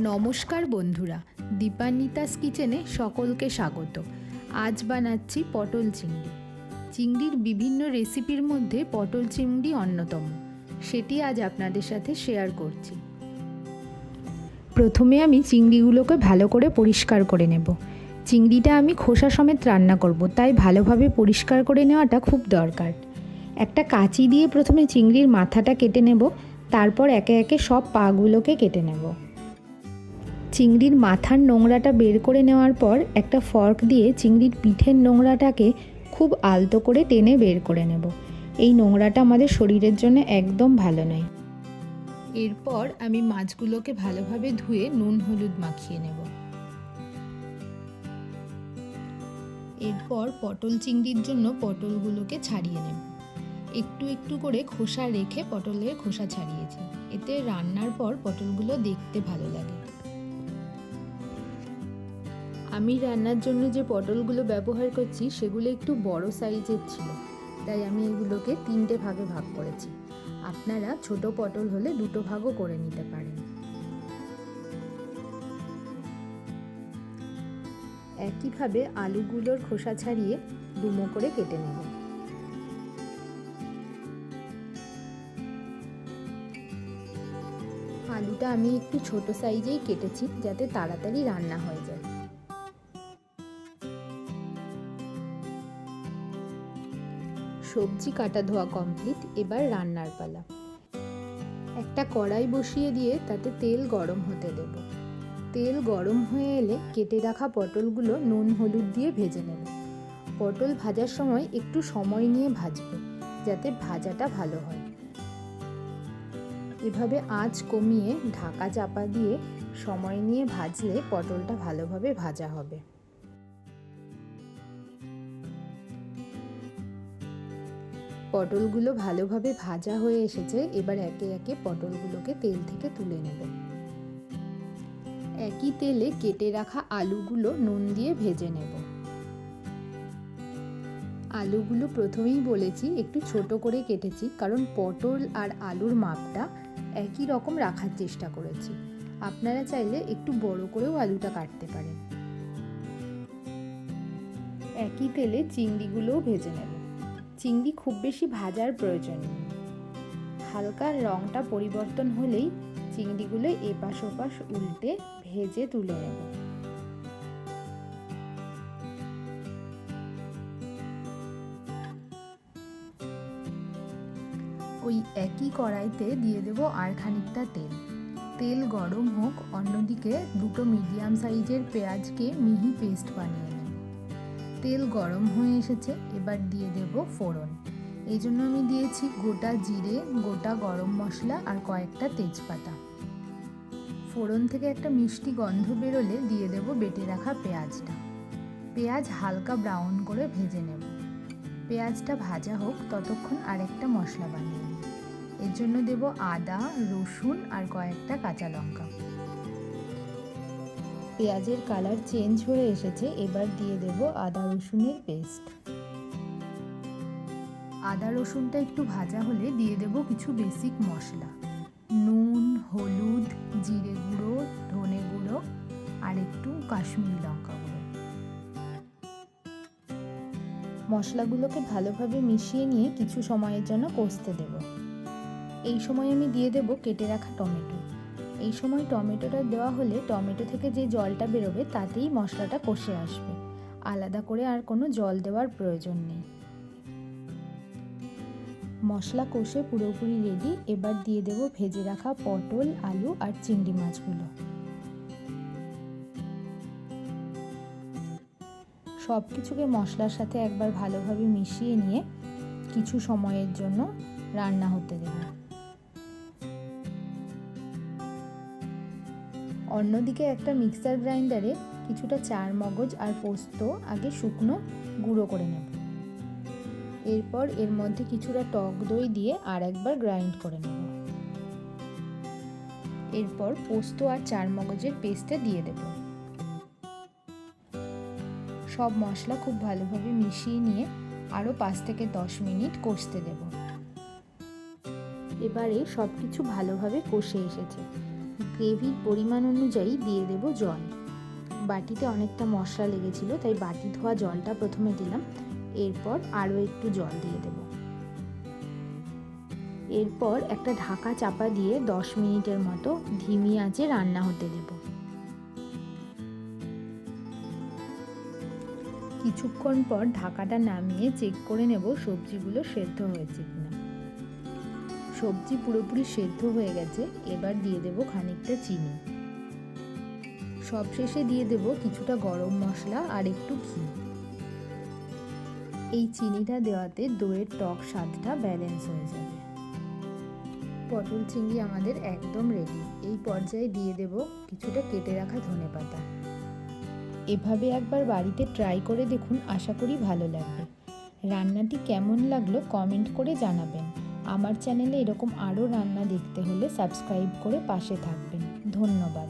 নমস্কার বন্ধুরা, দীপান্বিতাস কিচেনে সকলকে স্বাগত। আজ বানাচ্ছি পটল চিংড়ি। চিংড়ির বিভিন্ন রেসিপির মধ্যে পটল চিংড়ি অন্যতম। সেটি আজ আপনাদের সাথে শেয়ার করছি। প্রথমে আমি চিংড়িগুলোকে ভালো করে পরিষ্কার করে নেব। চিংড়িটা আমি খোসা সমেত রান্না করব, তাই ভালোভাবে পরিষ্কার করে নেওয়াটা খুব দরকার। একটা কাঁচি দিয়ে প্রথমে চিংড়ির মাথাটা কেটে নেব, তারপর একে একে সব পাগুলোকে কেটে নেব। চিংড়ির মাথার নোংরাটা বের করে নেওয়ার পর একটা ফর্ক দিয়ে চিংড়ির পিঠের নোংরাটাকে খুব আলতো করে টেনে বের করে নেব। এই নোংরাটা আমাদের শরীরের জন্য একদম ভালো নয়। এরপর আমি মাছগুলোকে ভালোভাবে ধুয়ে নুন, হলুদ মাখিয়ে নেব। এরপর পটল চিংড়ির জন্য পটলগুলোকে ছাড়িয়ে নেব। একটু একটু করে খোসা রেখে পটলের খোসা ছাড়িয়েছি। এতে রান্নার পর পটলগুলো দেখতে ভালো লাগে। আমি রান্নার জন্য যে পটলগুলো ব্যবহার করছি, সেগুলো একটু বড় সাইজের ছিল। তাই আমি এগুলোকে তিনটে ভাগে ভাগ করেছি। আপনারা ছোট পটল হলে দুটো ভাগও করে নিতে পারেন। একইভাবে আলুগুলোর খোসা ছাড়িয়ে ডুমো করে কেটে নেব। আলুটা আমি একটু ছোট সাইজেই কেটেছি, যাতে তাড়াতাড়ি রান্না হয়ে যায়। সবজি কাটা ধোয়া কমপ্লিট এবার রান্নার পালা। একটা কড়াই বসিয়ে দিয়ে তাতে তেল গরম হতে দেব। তেল গরম হয়ে এলে কেটে রাখা পটলগুলো নুন, হলুদ দিয়ে ভেজে নেব। পটল ভাজার সময় একটু সময় নিয়ে ভাজবো, যাতে ভাজাটা ভালো হয়। এভাবে আঁচ কমিয়ে ঢাকা চাপা দিয়ে সময় নিয়ে ভাজলে পটলটা ভালোভাবে ভাজা হবে। পটলগুলো ভালোভাবে ভাজা হয়ে এসেছে, এবার একে একে পটলগুলোকে তেল থেকে তুলে নেব। একই তেলে কেটে রাখা আলুগুলো নুন দিয়ে ভেজে নেব। আলুগুলো প্রথমেই বলেছি একটু ছোট করে কেটেছি, কারণ পটল আর আলুর মাপটা একই রকম রাখার চেষ্টা করেছি। আপনারা চাইলে একটু বড় করেও আলুটা কাটতে পারেন। একই তেলে চিংড়িগুলোও ভেজে নেব। চিংড়ি খুব বেশি ভাজার প্রয়োজন। হালকা রঙটা পরিবর্তন হলেই চিংড়িগুলো এপাশ ওপাশ উল্টে ভেজে তুলে নেব। ওই একই কড়াইতে দিয়ে দেব আর খানিকটা তেল। তেল গরম হোক, অন্যদিকে দুটো মিডিয়াম সাইজের পেঁয়াজকে মিহি পেস্ট বানিয়ে নেব তেল গরম হয়ে এসেছে, এবার দিয়ে দেব ফোড়ন। এই জন্য আমি দিয়েছি গোটা জিরে, গোটা গরম মশলা আর কয়েকটা তেজপাতা। ফোড়ন থেকে একটা মিষ্টি গন্ধ বেরোলে দিয়ে দেব বেটে রাখা পেঁয়াজটা। পেঁয়াজ হালকা ব্রাউন করে ভেজে নেব। পেঁয়াজটা ভাজা হোক, ততক্ষণ আরেকটা মশলা বানিয়ে নিই। এর জন্য দেব আদা, রসুন আর কয়েকটা কাঁচা লঙ্কা। পেঁয়াজের কালার চেঞ্জ হয়ে এসেছে, এবার দিয়ে দেব আদা রসুনের পেস্ট। আদা রসুনটা একটু ভাজা হলে দিয়ে দেব কিছু বেসিক মশলা। নুন, হলুদ, জিরে গুঁড়ো, ধনে গুঁড়ো আর একটু কাশ্মীরি লঙ্কা গুঁড়ো। মশলাগুলোকে ভালোভাবে মিশিয়ে নিয়ে কিছু সময়ের জন্য কষতে দেব। এই সময় আমি দিয়ে দেব কেটে রাখা টমেটো। এই সময় টমেটোটা দেওয়া হলে টমেটো থেকে যে জলটা বেরোবে তাতেই মশলাটা কষে আসবে। আলাদা করে আর কোনো জল দেওয়ার প্রয়োজন নেই। মশলা কষে পুরোপুরি রেডি এবার দিয়ে দেব ভেজে রাখা পটল, আলু আর চিংড়ি মাছগুলো। সব কিছুকে মশলার সাথে একবার ভালোভাবে মিশিয়ে নিয়ে কিছু সময়ের জন্য রান্না হতে দেব। অন্যদিকে একটা মিক্সার গ্রাইন্ডারে কিছুটা চার মগজ আর পোস্ত, আগে শুকনো গুঁড়ো করে নেব। এরপর এর মধ্যে কিছুটা টক দই দিয়ে আর একবার গ্রাইন্ড করে নেব। এরপর পোস্ত আর চার মগজের পেস্টটা দিয়ে দেব। সব মশলা খুব ভালোভাবে মিশিয়ে নিয়ে আরও পাঁচ থেকে দশ মিনিট কষতে দেব। এবারে সব কিছু ভালোভাবে কষে এসেছে। গ্রেভির পরিমাণ অনুযায়ী দিয়ে দেব জল। বাটিতে অনেকটা মশলা লেগেছিল, তাই বাটি ধোয়া জলটা প্রথমে দিলাম। এরপর আরও একটু জল দিয়ে দেব। এরপর একটা ঢাকা চাপা দিয়ে দশ মিনিটের মতো ধিমি আঁচে রান্না হতে দেব। কিছুক্ষণ পর ঢাকাটা নামিয়ে চেক করে নেব সবজিগুলো সেদ্ধ হয়েছে কিনা। সবজি পুরোপুরি সেদ্ধ হয়ে গেছে, এবার দিয়ে দেব খানিকটা চিনি। সবশেষে দিয়ে দেব কিছুটা গরম মশলা আর একটু ঘি। এই চিনিটা দেওয়াতে দইয়ের টক স্বাদটা ব্যালেন্স হয়ে যাবে। পটল চিংড়ি আমাদের একদম রেডি এই পর্যায়ে দিয়ে দেব কিছুটা কেটে রাখা ধনে পাতা। এভাবে একবার বাড়িতে ট্রাই করে দেখুন, আশা করি ভালো লাগবে। রান্নাটি কেমন লাগল কমেন্ট করে জানাবেন। আমার চ্যানেলে এরকম আরও রান্না দেখতে হলে সাবস্ক্রাইব করে পাশে থাকবেন। ধন্যবাদ।